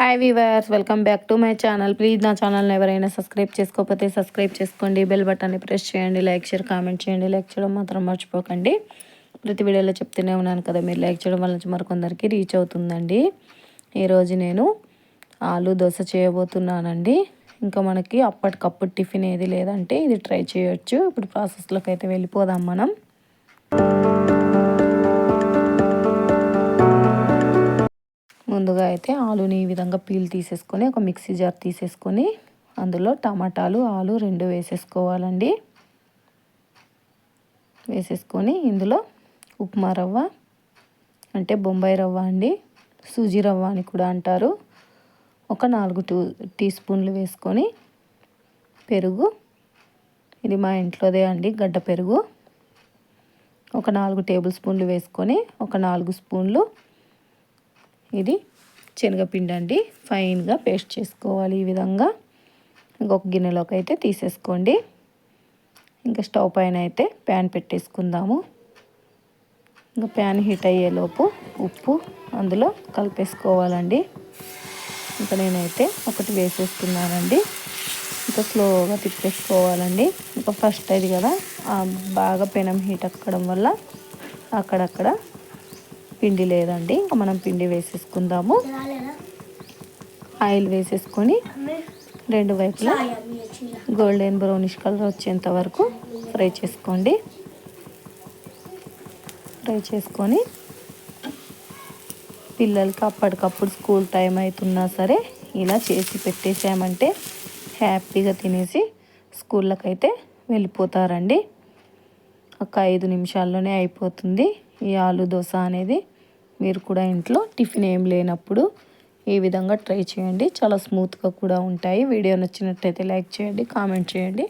Hi viewers welcome back to my channel please నా ఛానల్ని ఎవరైనా సబ్స్క్రైబ్ చేసుకోకపోతే సబ్స్క్రైబ్ చేసుకోండి. బెల్ బటన్ని ప్రెస్ చేయండి. లైక్ షేర్ కామెంట్ చేయండి. లైక్ చేయడం మాత్రం మర్చిపోకండి. ప్రతి వీడియోలో చెప్తూనే ఉన్నాను కదా మీరు లైక్ చేయడం వల్ల మరికొందరికి రీచ్ అవుతుందండి. ఈరోజు నేను ఆలు దోశ చేయబోతున్నానండి. ఇంకా మనకి అప్పటికప్పుడు టిఫిన్ ఏది లేదంటే ఇది ట్రై చేయొచ్చు. ఇప్పుడు ప్రాసెస్లోకి అయితే వెళ్ళిపోదాం మనం. ముందుగా అయితే ఆలుని ఈ విధంగా పీల్ తీసేసుకొని ఒక మిక్సీ జార్ తీసేసుకొని అందులో టమాటాలు ఆలు రెండు వేసేసుకోవాలండి. వేసేసుకొని ఇందులో ఉప్మా రవ్వ అంటే బొంబాయి రవ్వ అండి సూజీ రవ్వ అని కూడా అంటారు. ఒక నాలుగు టూ టీ స్పూన్లు వేసుకొని పెరుగు ఇది మా ఇంట్లోదే అండి గడ్డ పెరుగు. ఒక నాలుగు టేబుల్ స్పూన్లు వేసుకొని ఒక నాలుగు స్పూన్లు ఇది శనగపిండి అండి. ఫైన్గా పేస్ట్ చేసుకోవాలి ఈ విధంగా. ఇంకొక గిన్నెలోకి అయితే తీసేసుకోండి. ఇంకా స్టవ్ పైన అయితే ప్యాన్ పెట్టేసుకుందాము. ఇంకా ప్యాన్ హీట్ అయ్యేలోపు ఉప్పు అందులో కలిపేసుకోవాలండి. ఇంకా నేనైతే ఒకటి వేసేస్తున్నానండి. ఇంకా స్లోగా తిప్పేసుకోవాలండి. ఇంకా ఫస్ట్ అది కదా బాగా పెనం హీట్ అక్కడం వల్ల అక్కడక్కడ పిండి లేదండి. ఇంకా మనం పిండి వేసేసుకుందాము. ఆయిల్ వేసేసుకొని రెండు వైపులా గోల్డెన్ బ్రౌనిష్ కలర్ వచ్చేంత వరకు ఫ్రై చేసుకోండి. ఫ్రై చేసుకొని పిల్లలకి అప్పటికప్పుడు స్కూల్ టైం అవుతున్నా సరే ఇలా చేసి పెట్టేసామంటే హ్యాపీగా తినేసి స్కూళ్ళకైతే వెళ్ళిపోతారండి. ఒక ఐదు నిమిషాల్లోనే అయిపోతుంది. ఈ ఆలు దోశ అనేది మీరు కూడా ఇంట్లో టిఫిన్ ఏం లేనప్పుడు ఈ విధంగా ట్రై చేయండి. చాలా స్మూత్గా కూడా ఉంటాయి. వీడియో నచ్చినట్టయితే లైక్ చేయండి కామెంట్ చేయండి.